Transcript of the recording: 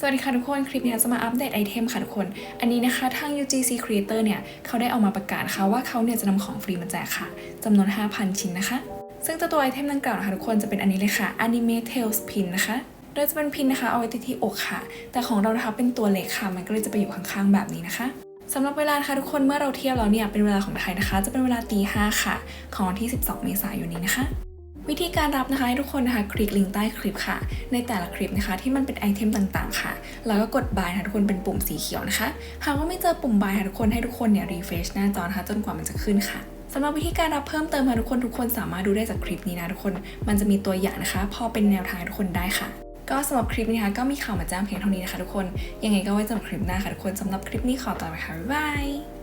สวัสดีค่ะทุกคน คลิปนี้จะมาอัปเดตไอเทมค่ะทุกคน อันนี้นะคะทาง UGC Creator เนี่ย เขาได้เอามาประกาศค่ะว่าเขาเนี่ยจะนำของฟรีมาแจกค่ะจำนวน 5,000 ชิ้นนะคะ ซึ่งเจ้าตัวไอเทมดังกล่าวนะคะทุกคนจะเป็นอันนี้เลยค่ะ Anime Tails Pin นะคะโดยจะเป็นพินนะคะเอาไว้ติดที่อกค่ะ แต่ของเรานะคะเป็นตัวเล็กค่ะ มันก็เลยจะไปอยู่ข้างๆแบบนี้นะคะ สำหรับเวลานะคะทุกคนเมื่อเราเทียบแล้วเนี่ยเป็นเวลาของไทยนะคะ จะเป็นเวลาตีห้าค่ะ ของวันที่ 12 เมษายนนี้นะคะ วิธีการรับนะคะให้ทุกคนนะคะคลิกลิงก์ใต้คลิปค่ะ ในแต่ละคลิปนะคะ ที่มันเป็นไอเทมต่างๆ ค่ะ แล้วก็กดบายนะคะทุกคนเป็นปุ่มสีเขียวนะคะหากว่าไม่เจอปุ่มบายค่ะทุกคนให้ทุกคนเนี่ยรีเฟรชหน้าจอนะคะจนกว่ามันจะขึ้นค่ะสำหรับวิธีการรับเพิ่มเติมค่ะทุกคนทุกคนสามารถดูได้จากคลิปนี้นะทุกคน มันจะมีตัวอย่างนะคะ พอเป็นแนวทางทุกคนได้ค่ะ ก็สำหรับคลิปนี้นะคะก็มีข่าวมาแจ้งเพียงเท่านี้นะคะทุกคน ยังไงก็ไว้เจอกันคลิปหน้าค่ะทุกคนสำหรับคลิปนี้ขอตัวไปค่ะบ๊ายบาย